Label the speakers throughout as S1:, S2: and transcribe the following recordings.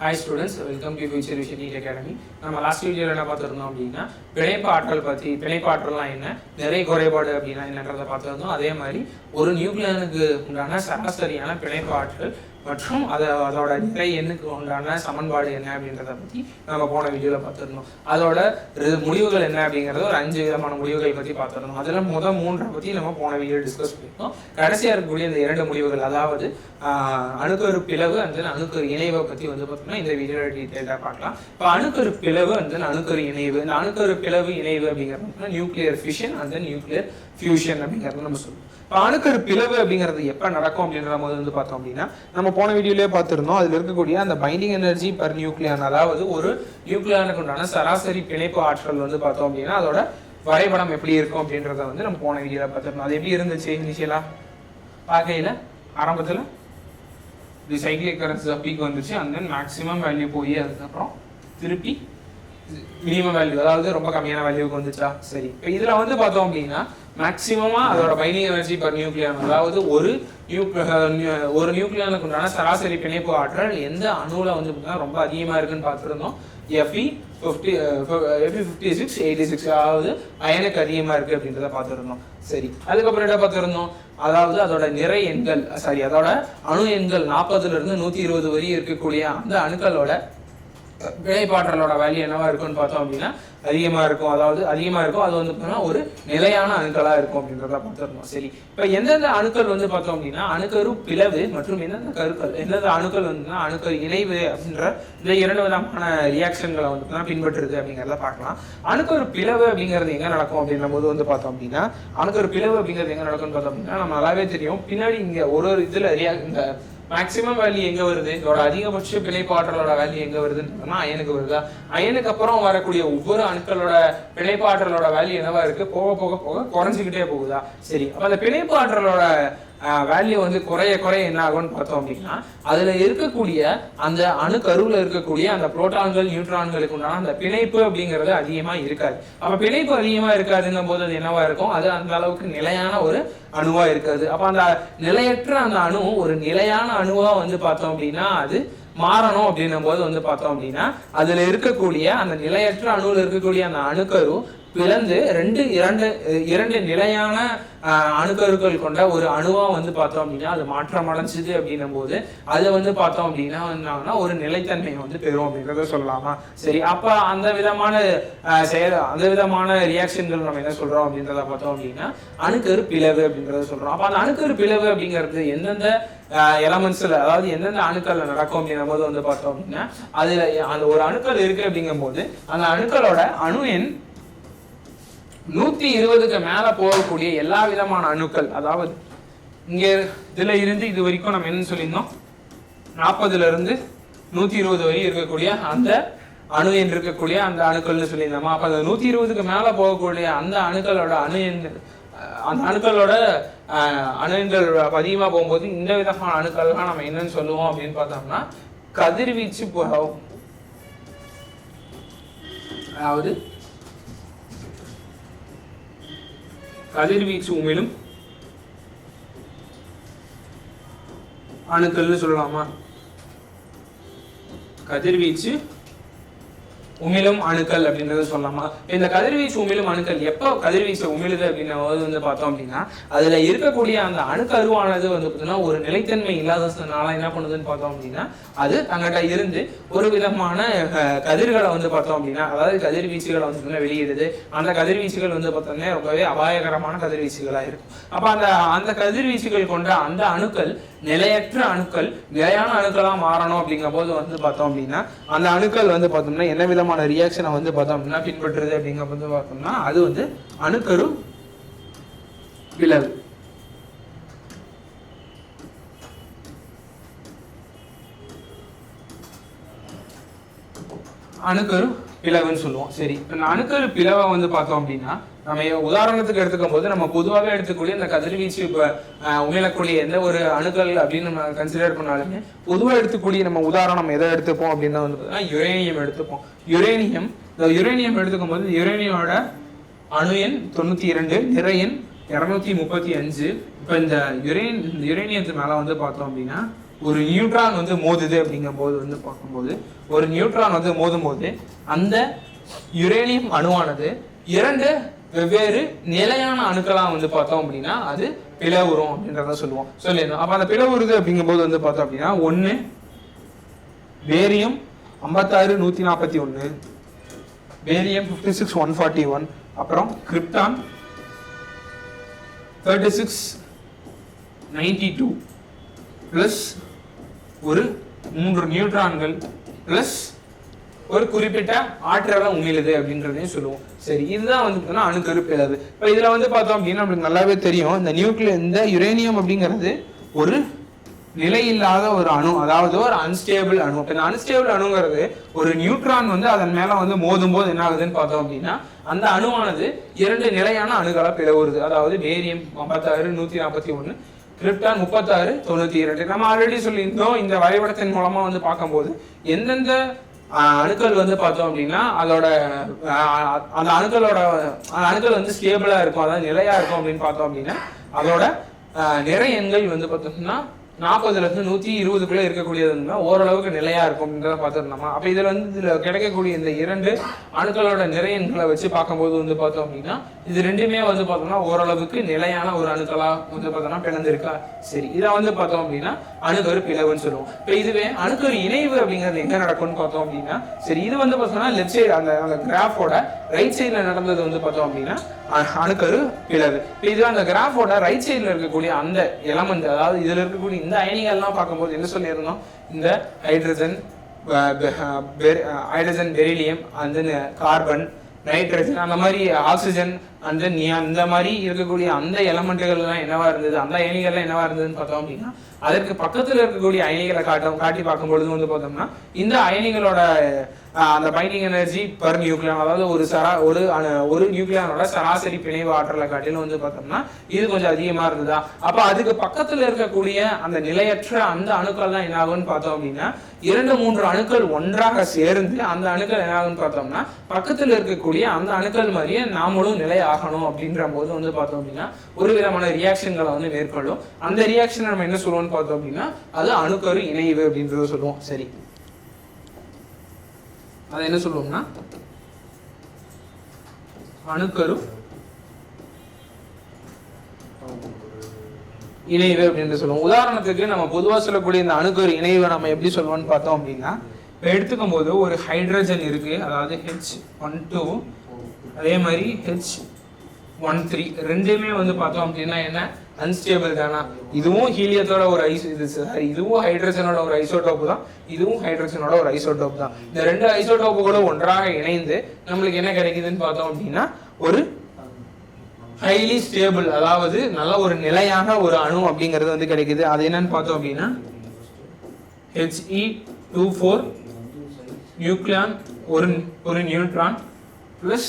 S1: Hi students welcome to future vision NEET academy நம்ம last வீடியோவில் என்ன பார்த்துருந்தோம் அப்படின்னா பிணைப்பு ஆற்றல் பற்றி பிணைப்பு ஆற்றல்லாம் என்ன நிறை குறைபாடு அப்படின்னா என்னன்றதை பார்த்துருந்தோம். அதே மாதிரி ஒரு நியூக்ளியனுக்கு உண்டான சராசரியான பிணைப்பு ஆற்றல் மற்றும் அதை அதோட நிலை எண்ணுக்கு உண்டான சமன்பாடு என்ன அப்படின்றத பற்றி நம்ம போன வீடியோவில் பார்த்துருந்தோம். அதோட முடிவுகள் என்ன அப்படிங்கிறது ஒரு அஞ்சு விதமான முடிவுகள் பற்றி பார்த்துருந்தோம். அதில் முதல் மூன்றை பற்றி நம்ம போன வீடியோ டிஸ்கஸ் பண்ணோம் கடைசியாக இருக்கக்கூடிய இந்த இரண்டு முடிவுகள் அதாவது அணுக்கரு பிளவு அந்த அணுக்கரு இணைவை பற்றி வந்து பார்த்தோம்னா இந்த வீடியோ டீட்டெயிலாக பார்க்கலாம். இப்போ அணுக்கரு பிளவு அந்த அணுக்கரு இணைவு. இந்த அணுக்கரு பிளவு இணைவு அப்படிங்கிறது நியூக்ளியர் ஃபிஷன் அந்த நியூக்ளியர் ஃபியூஷன் அப்படிங்கிறது நம்ம சொல்லுவோம் இப்போ அணுக்கரு பிளவு அப்படிங்கிறது எப்போ நடக்கும் அப்படின்ற போது வந்து பார்த்தோம் அப்படின்னா நம்ம போன வீடியோலேயே பார்த்துருந்தோம். அதில் இருக்கக்கூடிய அந்த பைண்டிங் எனர்ஜி பர் நியூக்ளியான் அதாவது ஒரு நியூக்ளியானுக்கு உண்டான சராசரி பிணைப்பு ஆற்றல் வந்து பார்த்தோம் அப்படின்னா அதோட வரைபடம் எப்படி இருக்கும் அப்படின்றத வந்து நம்ம போன வீடியோவில் பார்த்துருந்தோம். அது எப்படி இருந்துச்சு இனிஷியலாக பார்க்கையில் ஆரம்பத்தில் இது சைக்கிளிக் கரன்ஸ் பீக் வந்துச்சு அண்ட் தென் மேக்ஸிமம் வேல்யூ போய் அதுக்கப்புறம் திருப்பி மினிமம் வேல்யூ அதாவது ரொம்ப கம்மியான வேல்யூக்கு வந்துச்சா? சரி. இப்போ இதில் வந்து பார்த்தோம் அப்படின்னா மேக்ஸிமமாக அதோட பைனிங் எனர்ஜி பர் நியூக்ளியான் அதாவது ஒரு நியூ- ஒரு நியூக்ளியானுக்கு உண்டான சராசரி பிணைப்பு ஆற்றல் எந்த அணுவில் வந்து பார்த்தீங்கன்னா ரொம்ப அதிகமாக இருக்குன்னு பார்த்துருந்தோம். F E fifty F E fifty six eighty six அதாவது அயனுக்கு அதிகமாக இருக்குது அப்படின்றத பார்த்துருந்தோம். சரி. அதுக்கப்புறம் என்ன பார்த்துருந்தோம்? அதாவது அதோட நிறை எண்கள் சாரி அதோட அணு எண்கள் நாற்பதுலேருந்து நூற்றி இருபது வரையும் இருக்கக்கூடிய அந்த அணுக்களோட விளைப்பாற்றலோட வேல்யூ என்னவா இருக்கும்னு பார்த்தோம் அப்படின்னா அதிகமாக இருக்கும். அதாவது அதிகமாக இருக்கும். அது வந்து பார்த்தீங்கன்னா ஒரு நிலையான அணுக்களாக இருக்கும் அப்படின்றத பார்த்துருக்கோம் சரி. இப்போ எந்தெந்த அணுக்கள் வந்து பார்த்தோம் அப்படின்னா அணுக்கரு பிளவு மற்றும் எந்தெந்த கருக்கள் எந்தெந்த அணுக்கள் வந்துன்னா அணுக்கரு இணைவு அப்படின்ற இந்த இரண்டு விதமான ரியாக்ஷன்களை வந்து பார்த்தீங்கன்னா பின்பற்றுது அப்படிங்கிறத பார்க்கலாம். அணுக்கரு பிளவு அப்படிங்கிறது எங்கே நடக்கும் அப்படின்னும் போது வந்து பார்த்தோம் அப்படின்னா அணுக்கரு பிளவு அப்படிங்கிறது எங்கே நடக்கும்னு பார்த்தோம் அப்படின்னா நம்ம நல்லாவே தெரியும். பின்னாடி இங்கே ஒரு ஒரு இதில் ரியா இந்த மேக்ஸிமம் வேல்யூ எங்க வருது? இதோட அதிகபட்ச பிணைப்பாற்றலோட வேல்யூ எங்க வருதுன்னு அயனுக்கு வருதா? அயனுக்கு அப்புறம் வரக்கூடிய ஒவ்வொரு அணுக்களோட பிணைப்பாற்றலோட வேல்யூ என்னவா இருக்கு? போக போக போக குறைஞ்சிக்கிட்டே போகுதா? சரி அப்ப அந்த பிணைப்பாற்றலோட வேல்யூ வந்து குறைய குறைய என்ன ஆகும்னு பார்த்தோம் அப்படின்னா அதில் இருக்கக்கூடிய அந்த அணுக்கருவில் இருக்கக்கூடிய அந்த புரோட்டான்கள் நியூட்ரான்களுக்கு உண்டான அந்த பிணைப்பு அப்படிங்கிறது அதிகமாக இருக்காது. அப்போ பிணைப்பு அதிகமாக இருக்காதுங்கும் போது அது என்னவா இருக்கும்? அது அந்த அளவுக்கு நிலையான ஒரு அணுவாக இருக்காது. அப்போ அந்த நிலையற்ற அந்த அணு ஒரு நிலையான அணுவாக வந்து பார்த்தோம் அப்படின்னா அது மாறணும் அப்படின்னும் போது வந்து பார்த்தோம் அப்படின்னா அதில் இருக்கக்கூடிய அந்த நிலையற்ற அணுவில் இருக்கக்கூடிய அந்த அணுக்கரு பிளந்து ரெண்டு இரண்டு இரண்டு நிலையான அணுக்கருக்கள் கொண்ட ஒரு அணுவா வந்து பார்த்தோம் அப்படின்னா அது மாற்றம் அடைஞ்சிது அப்படின்னும் போது அதை வந்து பார்த்தோம் அப்படின்னா என்னாகும்னா ஒரு நிலைத்தன்மையை வந்து பெறும் அப்படின்றத சொல்லலாமா? சரி அப்ப அந்த விதமான செயல் அந்த விதமான ரியாக்ஷன்கள் நம்ம என்ன சொல்றோம் அப்படின்றத பார்த்தோம் அப்படின்னா அணுக்கரு பிளவு அப்படின்றத சொல்றோம். அப்ப அந்த அணுக்கரு பிளவு அப்படிங்கிறது எந்தெந்த எலமெண்ட்ஸ்ல அதாவது எந்தெந்த அணுக்கள்ல நடக்கும் அப்படிங்கும் போது வந்து பார்த்தோம் அப்படின்னா அதுல அந்த ஒரு அணுக்கள் இருக்கு அப்படிங்கும் போது அந்த அணுக்களோட அணு எண் நூத்தி இருபதுக்கு மேல போகக்கூடிய எல்லா விதமான அணுக்கள் அதாவது இங்க இதுல இருந்து இது வரைக்கும் நம்ம என்னன்னு சொல்லியிருந்தோம்? நாற்பதுல இருந்து நூத்தி இருபது வரை இருக்கக்கூடிய அந்த அணு எண் இருக்கக்கூடிய அந்த அணுக்கள்னு சொல்லியிருந்தோமா? அப்ப அந்த நூத்தி இருபதுக்கு மேல போகக்கூடிய அந்த அணுக்களோட அணு எண் அந்த அணுக்களோட அணு எண்கள் அதிகமா போகும்போது இந்த விதமான அணுக்கள்லாம் நம்ம என்னன்னு சொல்லுவோம் அப்படின்னு பார்த்தோம்னா கதிர்வீச்சு போகும் அதாவது கதிர்வீச்சு உமிழும் அணுக்கள்னு சொல்லலாமா? கதிர்வீச்சு உமிழும் அணுக்கள் அப்படின்றத சொல்லலாமா இந்த கதிர்வீச்சு உமிழும் அணுக்கள் எப்போ கதிர்வீச்சு உமிழுது அப்படின்ன வந்து பார்த்தோம் அப்படின்னா அதுல இருக்கக்கூடிய அந்த அணுக்கருவானது வந்து பார்த்தீங்கன்னா ஒரு நிலைத்தன்மை இல்லாததுனால என்ன பண்ணுதுன்னு பார்த்தோம் அப்படின்னா அது தங்கிட்ட இருந்து ஒரு விதமான கதிர்களை வந்து பார்த்தோம் அப்படின்னா அதாவது கதிர்வீச்சுகளை வந்து பார்த்தீங்கன்னா வெளியிடுது. அந்த கதிர்வீச்சுகள் வந்து பார்த்தோம்னா ரொம்பவே அபாயகரமான கதிர்வீச்சுகளா இருக்கும். அப்போ அந்த அந்த கதிர்வீச்சுகள் கொண்ட அந்த அணுக்கள் நிலையற்ற அணுக்கள் நிலையான அணுக்களா மாறணும் அப்படிங்கிற போது வந்து பார்த்தோம் அப்படின்னா அந்த அணுக்கள் வந்து பார்த்தோம்னா என்ன விதமான ரியாக்ஷனை வந்து பார்த்தோம் அப்படின்னா பின்பற்றுறது அப்படிங்கிற போது பார்த்தோம்னா அது வந்து அணுக்கரு பிளவு அணுக்கரு பிளவுன்னு சொல்லுவோம். சரி இப்போ அணுக்கரு பிளவை வந்து பார்த்தோம் அப்படின்னா நம்ம உதாரணத்துக்கு எடுத்துக்கும் போது நம்ம பொதுவாகவே எடுத்துக்கூடிய இந்த கதிர்வீச்சு இப்போ உமிழக்கூடிய எந்த ஒரு அணுக்கள் அப்படின்னு நம்ம கன்சிடர் பண்ணாலுமே பொதுவாக எடுத்துக்கூடிய நம்ம உதாரணம் எதை எடுத்துப்போம் அப்படின்னா வந்து பார்த்தீங்கன்னா யுரேனியம் எடுத்துப்போம். யுரேனியம் இந்த யுரேனியம் எடுத்துக்கும் போது யுரேனியோட அணு எண் தொண்ணூத்தி இரண்டு நிறை எண் இரநூத்தி முப்பத்தி அஞ்சு. இப்போ இந்த யுரேன் யுரேனியத்து மேல வந்து பார்த்தோம் அப்படின்னா ஒரு நியூட்ரான் வந்து மோதுது அப்படிங்கும்போது வந்து பார்க்கும்போது ஒரு நியூட்ரான் வந்து மோதும் போது அந்த யுரேனியம் அணுவானது இரண்டு வெவ்வேறு நிலையான அணுக்களாக வந்து பார்த்தோம் அப்படின்னா அது பிளவுறும் அப்படின்றத சொல்லுவோம். சொல்லிடணும் அப்ப அந்த பிளவுறுது அப்படிங்கும்போது வந்து பார்த்தோம் அப்படின்னா ஒண்ணு வேரியம் ஐம்பத்தாறு நூத்தி நாற்பத்தி ஒன்று barium fifty six one forty one அப்புறம் krypton thirty six ninety two plus ஒரு மூன்று நியூட்ரான்கள் ப்ளஸ் ஒரு குறிப்பிட்ட ஆற்றலை உமிழுது அப்படின்றதையும் சொல்லுவோம். சரி இதுதான் வந்து பார்த்தீங்கன்னா அணு பிளவு இப்போ இதில் வந்து பார்த்தோம் அப்படின்னா நம்மளுக்கு நல்லாவே தெரியும். இந்த நியூக்ளியர் இந்த யுரேனியம் அப்படிங்கிறது ஒரு நிலையில்லாத ஒரு அணு அதாவது ஒரு அன்ஸ்டேபிள் அணு. இப்போ இந்த அன்ஸ்டேபிள் அணுங்கிறது ஒரு நியூட்ரான் வந்து அதன் மேலே வந்து மோதும் போது என்ன ஆகுதுன்னு பார்த்தோம் அப்படின்னா அந்த அணுவானது இரண்டு நிலையான அணுகளாக பிளவுறுது. அதாவது பேரியம் ஐம்பத்தாறு நூற்றி நாற்பத்தி ஒன்று கிரிப்டான் முப்பத்தாறு தொண்ணூத்தி இரண்டு. நம்ம ஆல்ரெடி சொல்லியிருந்தோம் இந்த வரைபடத்தின் மூலமா வந்து பார்க்கும்போது எந்தெந்த அணுக்கள் வந்து பார்த்தோம் அப்படின்னா அதோட அந்த அணுக்களோட அந்த அணுக்கள் வந்து ஸ்டேபிளா இருக்கும் அதாவது நிலையா இருக்கும் அப்படின்னு பார்த்தோம் அப்படின்னா அதோட நிறைய நிறை எண்கள் வந்து பார்த்தோம்னா நாற்பதுல இருந்து நூத்தி இருபதுக்குள்ள ஓரளவுக்கு நிலையா இருக்கும் பார்த்துருந்தோமா. அப்ப இதுல வந்து இதுல கிடைக்கக்கூடிய இந்த இரண்டு அணுக்களோட நிறையன்களை வச்சு பார்க்கும்போது வந்து பார்த்தோம் அப்படின்னா இது ரெண்டுமே வந்து பார்த்தோம்னா ஓரளவுக்கு நிலையான ஒரு அணுக்களா வந்து பார்த்தோம்னா பிளந்திருக்கா. சரி இதை வந்து பார்த்தோம் அப்படின்னா அணுக்கரு பிளவுன்னு சொல்லுவோம். இப்ப இதுவே அணுக்கரு இணைவு அப்படிங்கிறது எங்க நடக்கும்னு பார்த்தோம் அப்படின்னா சரி இது வந்து பார்த்தோம்னா லெஃப்ட் சைடு அந்த அந்த கிராஃபோட ரைட் சைடுல நடந்தது வந்து பார்த்தோம் அப்படின்னா அ- அணுக்கரு பிளவு இப்ப இது அந்த கிராஃபோட ரைட் சைடுல இருக்கக்கூடிய அந்த எலமெண்ட் அதாவது இதுல இருக்கக்கூடிய இந்த அயனிகள்லாம் பார்க்கும்போது என்ன சொல்லியிருந்தோம்? இந்த ஹைட்ரஜன் ஹைட்ரஜன் பெரிலியம் அந்த கார்பன் நைட்ரஜன் அந்த மாதிரி ஆக்சிஜன் அந்த நீ இந்த மாதிரி இருக்கக்கூடிய அந்த எலமெண்ட்டுகள் எல்லாம் என்னவா இருந்தது? அந்த அயனிகள்லாம் என்னவா இருந்ததுன்னு பார்த்தோம் அப்படின்னா அதற்கு பக்கத்துல இருக்கக்கூடிய அயனிகளை காட்ட காட்டி பார்க்கும்பொழுது வந்து பார்த்தோம்னா இந்த அயனிகளோட அந்த பைண்டிங் எனர்ஜி பர் நியூக்ளியான் அதாவது ஒரு சரா ஒரு ஒரு நியூக்ளியானோட சராசரி பிணைவு ஆற்றலை காட்டிலும் வந்து பார்த்தோம்னா இது கொஞ்சம் அதிகமா இருந்ததா? அப்ப அதுக்கு பக்கத்துல இருக்கக்கூடிய அந்த நிலையற்ற அந்த அணுக்கள் தான் என்ன ஆகும்னு பார்த்தோம் அப்படின்னா இரண்டு மூன்று அணுக்கள் ஒன்றாக சேர்ந்து அந்த அணுக்கள் என்ன ஆகும்னு பார்த்தோம்னா பக்கத்துல இருக்கக்கூடிய அந்த அணுக்கள் மாதிரியே நாமளும் நிலை ஆகணும் அப்படின்ற போது வந்து பார்த்தோம் அப்படின்னா ஒரு விதமான ரியாக்ஷன்களை வந்து மேற்கொள்ளும். அந்த ரியாக்ஷன் நம்ம என்ன சொல்லுவோம்னு பார்த்தோம் அப்படின்னா அது அணுக்கரு இணைவு அப்படின்றத சொல்லுவோம். சரி. அதை என்ன சொல்லுவோம்னா? அணுக்கரு இணைவு அப்படின்னு சொல்லுவோம். உதாரணத்துக்கு நம்ம பொதுவா சொல்லக்கூடிய இந்த அணுக்கரு இணைவை நம்ம எப்படி சொல்லுவோம்னு பார்த்தோம் அப்படின்னா இப்போ எடுத்துக்கும் போது ஒரு ஹைட்ரஜன் இருக்கு. அதாவது ஹெச் ஒன் டூ அதே மாதிரி ஹெச் ஒன் த்ரீ ரெண்டுமே வந்து பார்த்தோம் அப்படின்னா என்ன? அன்ஸ்டேபிள் தானா? இதுவும் ஹீலியத்தோட ஒரு ஐஸ் இது சாரி இதுவும் ஹைட்ரஜனோட ஒரு ஐசோடோப் தான். இதுவும் ஹைட்ரஜனோட ஒரு ஐசோடோப் தான். இந்த ரெண்டு ஐசோடோப்புகளும் ஒன்றாக இணைந்து நம்மளுக்கு என்ன கிடைக்குதுன்னு பார்த்தோம் அப்படின்னா ஒரு ஹைலி ஸ்டேபிள் அதாவது நல்ல ஒரு நிலையான ஒரு அணு அப்படிங்கிறது வந்து கிடைக்குது. அது என்னன்னு பார்த்தோம் அப்படின்னா ஹெச்இ டூ ஃபோர் நியூக்ளியான் ஒரு ஒரு நியூட்ரான் ப்ளஸ்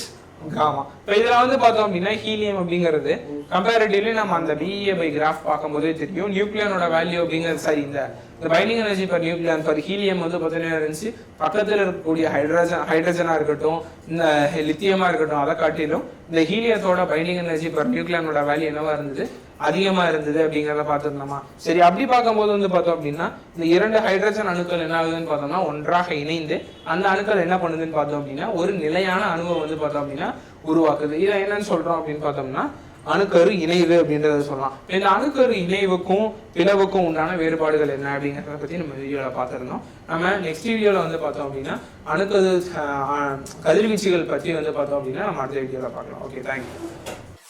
S1: காமா இப்போ இதில் வந்து பார்த்தோம் அப்படின்னா ஹீலியம் அப்படிங்கிறது கம்பேரிட்டிவ்லி நம்ம அந்த பிஏ பை கிராஃப் பார்க்கும்போதே தெரியும். நியூக்ளியனோட வேல்யூ அப்படிங்கிறது சரி இந்த இந்த binding energy per nucleon per helium வந்து பார்த்தீங்கன்னா இருந்துச்சு? பக்கத்தில் இருக்கக்கூடிய ஹைட்ரஜன் ஹைட்ரஜனாக இருக்கட்டும் இந்த லித்தியமாக இருக்கட்டும் அதை காட்டிலும் இந்த ஹீலியத்தோட பைண்டிங் எனர்ஜி பர் நியூக்ளியனோட வேல்யூ என்னவா இருந்தது? அதிகமா இருந்தது அப்படிங்கிறத பார்த்துருந்தோமா? சரி அப்படி பார்க்கும்போது வந்து பார்த்தோம் அப்படின்னா இந்த இரண்டு ஹைட்ரஜன் அணுக்கள் என்ன ஆகுதுன்னு பார்த்தோம்னா ஒன்றாக இணைந்து அந்த அணுக்கள் என்ன பண்ணுதுன்னு பார்த்தோம் அப்படின்னா ஒரு நிலையான அணுவை வந்து பார்த்தோம் அப்படின்னா உருவாக்குது. இதை என்னன்னு சொல்றோம் அப்படின்னு பார்த்தோம்னா அணுக்கரு இணைவு அப்படின்றத சொல்லலாம். இந்த அணுக்கரு இணைவுக்கும் பிளவுக்கும் உண்டான வேறுபாடுகள் என்ன அப்படிங்கிறத பத்தி நம்ம வீடியோல பார்த்துருந்தோம். நம்ம நெக்ஸ்ட் வீடியோல வந்து பார்த்தோம் அப்படின்னா அணுக்கரு கதிர்வீச்சுகள் பற்றி வந்து பார்த்தோம் அப்படின்னா நம்ம அடுத்த வீடியோல பார்க்கலாம். Okay thank you